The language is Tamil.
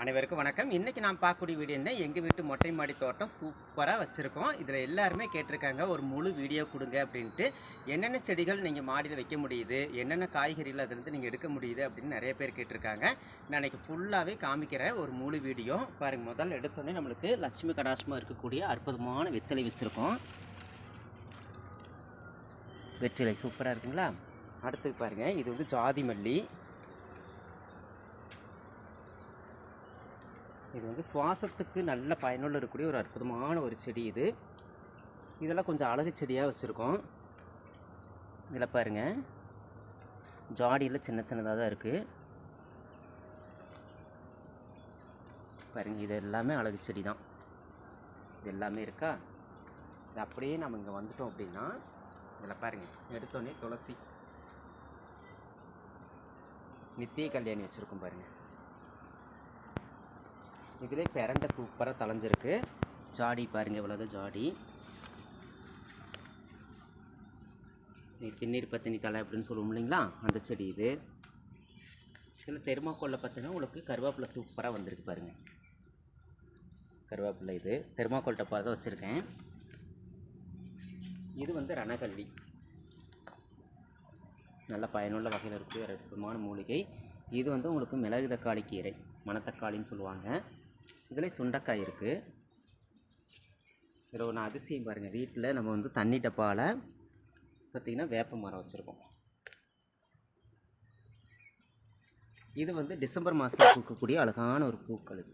அனைவருக்கும் வணக்கம். இன்னைக்கு நான் பார்க்கக்கூடிய வீடியோ என்ன? எங்கள் வீட்டு மொட்டை மாடி தோட்டம் சூப்பராக வச்சுருக்கோம். இதில் எல்லாருமே கேட்டிருக்காங்க ஒரு முழு வீடியோ கொடுங்க அப்படின்ட்டு. என்னென்ன செடிகள் நீங்கள் மாடியில் வைக்க முடியுது? என்னென்ன காய்கறிகள் அதுலேருந்து நீங்கள் எடுக்க முடியுது? அப்படின்னு நிறைய பேர் கேட்டிருக்காங்க. நான் இன்றைக்கி ஃபுல்லாகவே காமிக்கிற ஒரு முழு வீடியோ. பாருங்கள் முதல்ல எடுத்தோடனே நம்மளுக்கு லட்சுமி கடாசமாக இருக்கக்கூடிய அற்புதமான வெத்தலை வச்சுருக்கோம். வெற்றிலை சூப்பராக இருக்குங்களா? அடுத்து பாருங்கள் இது வந்து ஜாதி மல்லி. இது வந்து சுவாசத்துக்கு நல்ல பயனுள்ள இருக்கக்கூடிய ஒரு அற்புதமான ஒரு செடி இது. இதெல்லாம் கொஞ்சம் அழகு செடியாக வச்சுருக்கோம். இதில் பாருங்கள் ஜாடியில் சின்ன சின்னதாக தான் இருக்குது பாருங்கள் இது எல்லாமே அழகு செடி தான். இது எல்லாமே இருக்கா? இது அப்படியே நம்ம இங்கே வந்துட்டோம் அப்படின்னா இதில் பாருங்கள் எடுத்தோடனே துளசி. நித்திய கல்யாணி வச்சுருக்கோம் பாருங்கள் இதிலே பெரண்டை சூப்பராக தளைஞ்சிருக்கு. ஜாடி பாருங்க இவ்வளோதான் ஜாடி. திண்ணீர் பத்தினி தலை அப்படின்னு சொல்லுவோம் இல்லைங்களா? அந்த செடி இது. இதில் தெர்மாக்கோலில் பார்த்தீங்கன்னா உங்களுக்கு கருவேப்பிலை சூப்பராக வந்திருக்கு பாருங்கள் கருவேப்பிலை இது. தெர்மாக்கோல் டப்பா தான் வச்சுருக்கேன். இது வந்து ரணக்கல்லி நல்ல பயனுள்ள வகையில் இருக்குது அற்புதமான மூலிகை. இது வந்து உங்களுக்கு மிளகு தக்காளி கீரை மணத்தக்காளின்னு சொல்லுவாங்க. இதில் சுண்டைக்காய் இருக்குது இதில் ஒன்று அதிசயம் பாருங்கள் வீட்டில் நம்ம வந்து தண்ணி டப்பாவில் பார்த்திங்கன்னா வேப்ப மரம் வச்சுருக்கோம். இது வந்து டிசம்பர் மாதத்தில் பூக்கக்கூடிய அழகான ஒரு பூக்கள் இது.